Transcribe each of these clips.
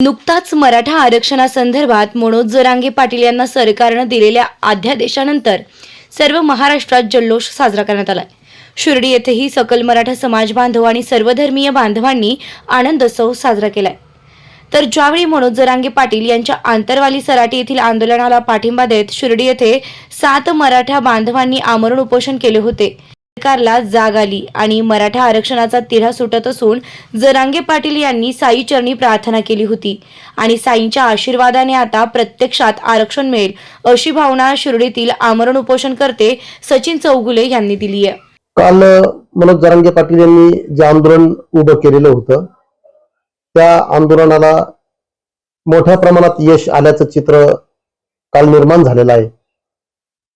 नुकताच मराठा आरक्षणासंदर्भात मनोज जरांगे पाटील यांना सरकारनं दिलेल्या अध्यादेशानंतर सर्व महाराष्ट्रात जल्लोष साजरा करण्यात आलाय. शिर्डी येथेही सकल मराठा समाज बांधव आणि सर्वधर्मीय बांधवांनी आनंदोत्सव साजरा केलाय. तर ज्यावेळी मनोज जरांगे पाटील यांच्या आंतरवाली सराटी येथील आंदोलनाला पाठिंबा देत शिर्डी येथे सात मराठा बांधवांनी आमरण उपोषण केले होते सरकारला जाग आली आणि मराठा आरक्षणाचा तिढा सुटत असून जरांगे पाटील यांनी साई चरणी प्रार्थना केली होती. आणि साईंच्या आशीर्वादाने आता प्रत्यक्षात आरक्षण मिळेल अशी भावना शिर्डीतील आमरण उपोषण करते सचिन चौगुले यांनी दिली आहे. काल मनोज जरांगे पाटील यांनी जे आंदोलन उभं केलेलं होतं त्या आंदोलनाला मोठ्या प्रमाणात यश आल्याचं चित्र काल निर्माण झालेलं आहे.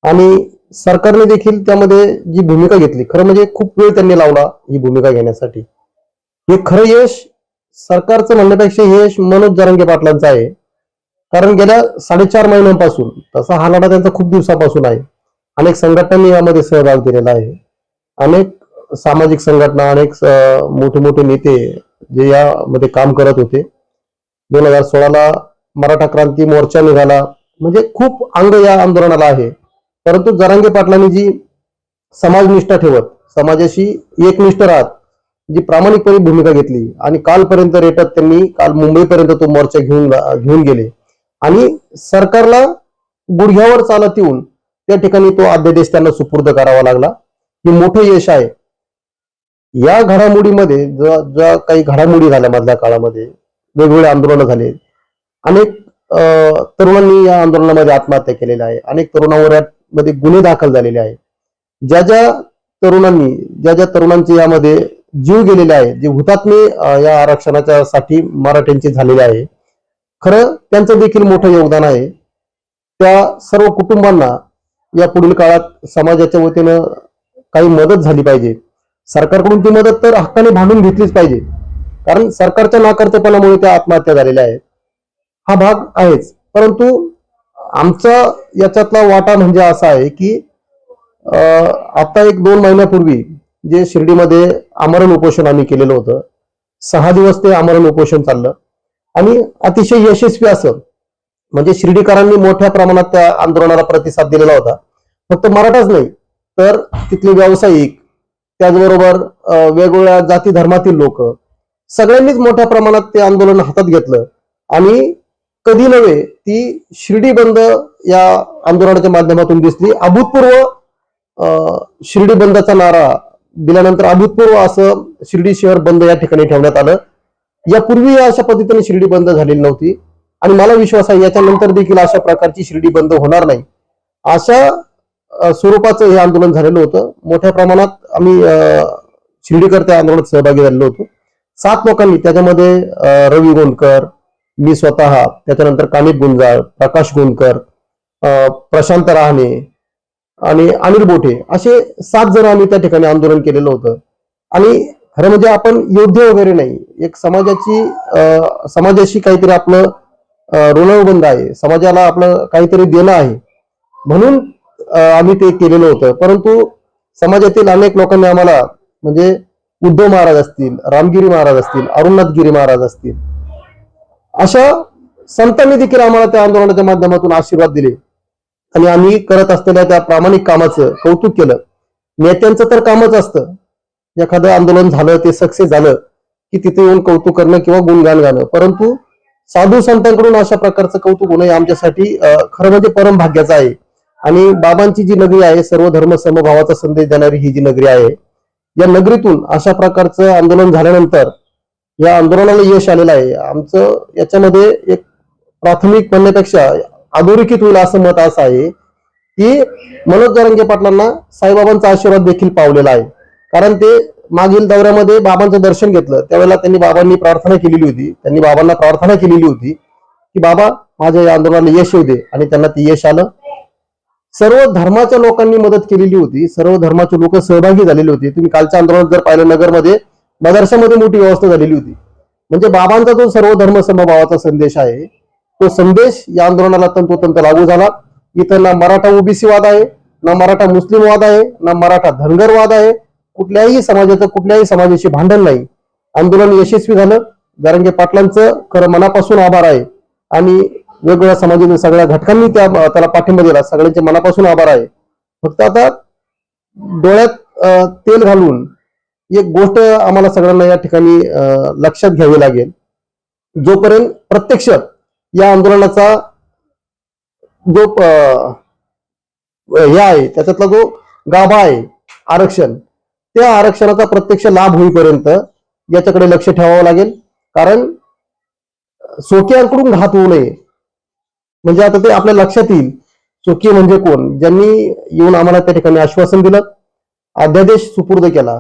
आणि सरकारने देखील त्यामध्ये जी भूमिका घेतली खरं म्हणजे खूप वेळ त्यांनी लावला ही भूमिका घेण्यासाठी. हे खरं यश सरकारचं म्हणण्यापेक्षा हे यश मनोज जरंगे पाटलांचं आहे. कारण गेल्या साडेचार महिन्यांपासून तसा हा लढा त्यांचा खूप दिवसापासून आहे. अनेक संघटनांनी यामध्ये सहभाग दिलेला आहे. अनेक सामाजिक संघटना अनेक मोठे मोठे नेते जे यामध्ये काम करत होते. दोन हजार सोळाला मराठा क्रांती मोर्चा निघाला. म्हणजे खूप अंग या आंदोलनाला आहे. परंतु जरांगे पाटलांनी जी समाजनिष्ठा ठेवत समाजाशी एकनिष्ठ राहत जी प्रामाणिकपणे भूमिका घेतली आणि कालपर्यंत रेटत त्यांनी काल मुंबईपर्यंत तो मोर्चा घेऊन घेऊन गेले. आणि सरकारला गुडघ्यावर चालत येऊन त्या ठिकाणी तो अध्यादेश त्यांना सुपूर्द करावा लागला. हे मोठं यश आहे. या घडामोडीमध्ये ज्या ज्या काही घडामोडी झाल्या मधल्या काळामध्ये वेगवेगळे आंदोलनं झाले. अनेक अं, तरुणांनी या आंदोलनामध्ये आत्महत्या केलेल्या आहे. अनेक तरुणांवर मध्ये गुन्हे दाखल झालेले आहे ज्या ज्या तरुणांनी ज्या ज्या तरुणांचे यामध्ये जीव गेलेले आहे जे हुतात्मे या आरक्षणाच्या साठी मराठ्यांचे झालेले आहे. खरं त्यांचं देखील मोठं योगदान आहे. त्या सर्व कुटुंबांना या पुढील काळात समाजाच्या वतीनं काही मदत झाली पाहिजे. सरकारकडून ती मदत तर हक्काने भांडून घेतलीच पाहिजे. कारण सरकारच्या नाकर्तेपणामुळे त्या आत्महत्या झालेल्या आहेत. हा भाग आहेच. परंतु आमचा याच्यातला वाटा म्हणजे असा आहे की अं, आता एक दोन महिन्यापूर्वी जे शिर्डीमध्ये आमरण उपोषण आम्ही केलेलं होतं सहा दिवस ते आमरण उपोषण चाललं. आणि अतिशय यशस्वी असं म्हणजे शिर्डीकरांनी मोठ्या प्रमाणात त्या आंदोलनाला प्रतिसाद दिलेला होता. फक्त मराठाच नाही तर तिथले व्यावसायिक त्याचबरोबर वेगवेगळ्या जाती धर्मातील लोक सगळ्यांनीच मोठ्या प्रमाणात ते आंदोलन हातात घेतलं. आणि कधी नव्हे ती शिर्डी बंद या आंदोलनाच्या माध्यमातून दिसली. अभूतपूर्व शिर्डी बंदचा नारा दिल्यानंतर अभूतपूर्व असं शिर्डी शहर बंद या ठिकाणी ठेवण्यात आलं. यापूर्वी अशा पद्धतीने शिर्डी बंद झालेली नव्हती. आणि मला विश्वास आहे याच्यानंतर देखील अशा प्रकारची शिर्डी बंद होणार नाही. अशा स्वरूपाचं हे आंदोलन झालेलं होतं. मोठ्या प्रमाणात आम्ही शिर्डीकर त्या आंदोलनात सहभागी झालेलो होतो. सात लोकांनी त्याच्यामध्ये रवी गोंदकर मी स्वतः त्याच्यानंतर कानिप गुंजाळ प्रकाश गोंदकर प्रशांत राहणे आणि अनिल बोठे असे सात जण आम्ही त्या ठिकाणी आंदोलन केलेलं होतं. आणि खरं म्हणजे आपण योद्धे वगैरे नाही एक समाजाची समाजाशी काहीतरी आपलं ऋणबंध आहे समाजाला आपलं काहीतरी देणं आहे. म्हणून आम्ही ते केलेलं होतं. परंतु समाजातील अनेक लोकांनी आम्हाला म्हणजे उद्धव महाराज असतील रामगिरी महाराज असतील अरुणनाथगिरी महाराज असतील अशा संतांनी देखील आम्हाला त्या आंदोलनाच्या माध्यमातून आशीर्वाद दिले. आणि आम्ही करत असलेल्या त्या प्रामाणिक कामाचं कौतुक केलं. नेत्यांचं तर कामच असतं. एखादं आंदोलन झालं ते सक्सेस झालं की तिथे येऊन कौतुक करणं किंवा गुणगान गाणं. परंतु साधू संतांकडून अशा प्रकारचं कौतुक होणं हे आमच्यासाठी खरं म्हणजे परम भाग्याचं आहे. आणि बाबांची जी नगरी आहे सर्व धर्म समभावाचा संदेश देणारी ही जी नगरी आहे या नगरीतून अशा प्रकारचं आंदोलन झाल्यानंतर या आंदोलनाला यश आलेलं आहे. आमचं याच्यामध्ये एक प्राथमिक म्हणण्यापेक्षा अधोरेखित होईल असं मत असं आहे की मनोज जरंगे पाटलांना साईबाबांचा आशीर्वाद देखील पावलेला आहे. कारण ते मागील दौऱ्यामध्ये बाबांचं दर्शन घेतलं. त्यावेळेला त्यांनी बाबांनी प्रार्थना केलेली होती. त्यांनी बाबांना प्रार्थना केलेली होती की बाबा माझ्या या आंदोलनाला यश येऊ दे. आणि त्यांना ते यश आलं. सर्व धर्माच्या लोकांनी मदत केलेली होती. सर्व धर्माचे लोक सहभागी झालेले होते. तुम्ही कालच्या आंदोलनात जर पाहिलं नगरमध्ये मदरशामध्ये मोठी व्यवस्था झालेली होती. म्हणजे बाबांचा जो सर्व धर्म समभावाचा संदेश आहे तो संदेश या आंदोलनाला तंतोतंत लागू झाला. इथं ना मराठा ओबीसी वाद आहे ना मराठा मुस्लिम वाद आहे ना मराठा धनगरवाद आहे. कुठल्याही समाजाचं कुठल्याही समाजाशी भांडण नाही. आंदोलन यशस्वी झालं. जरांगे पाटलांचं खरं मनापासून आभार आहे. आणि वेगवेगळ्या समाजातील सगळ्या घटकांनी त्या त्याला पाठिंबा दिला. सगळ्यांचे मनापासून आभार आहे. फक्त आता डोळ्यात तेल घालून एक गोष्ट आम्हाला सगळ्यांना या ठिकाणी लक्षात घ्यावी लागेल. जोपर्यंत प्रत्यक्ष या आंदोलनाचा जो हे आहे त्याच्यातला जो गाभा आहे आरक्षण त्या आरक्षणाचा प्रत्यक्ष लाभ होईपर्यंत याच्याकडे लक्ष ठेवावं लागेल. कारण सोकियांकडून घात होऊ नये. म्हणजे आता ते आपल्या लक्षात येईल सोकी म्हणजे कोण? ज्यांनी येऊन आम्हाला त्या ठिकाणी आश्वासन दिलं अध्यादेश सुपूर्द केला.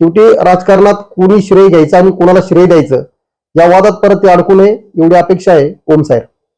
शेवटी राजकारणात कोणी श्रेय घ्यायचं आणि कोणाला श्रेय द्यायचं या वादात परत ते अडकू नये एवढी अपेक्षा आहे ओम साहेब.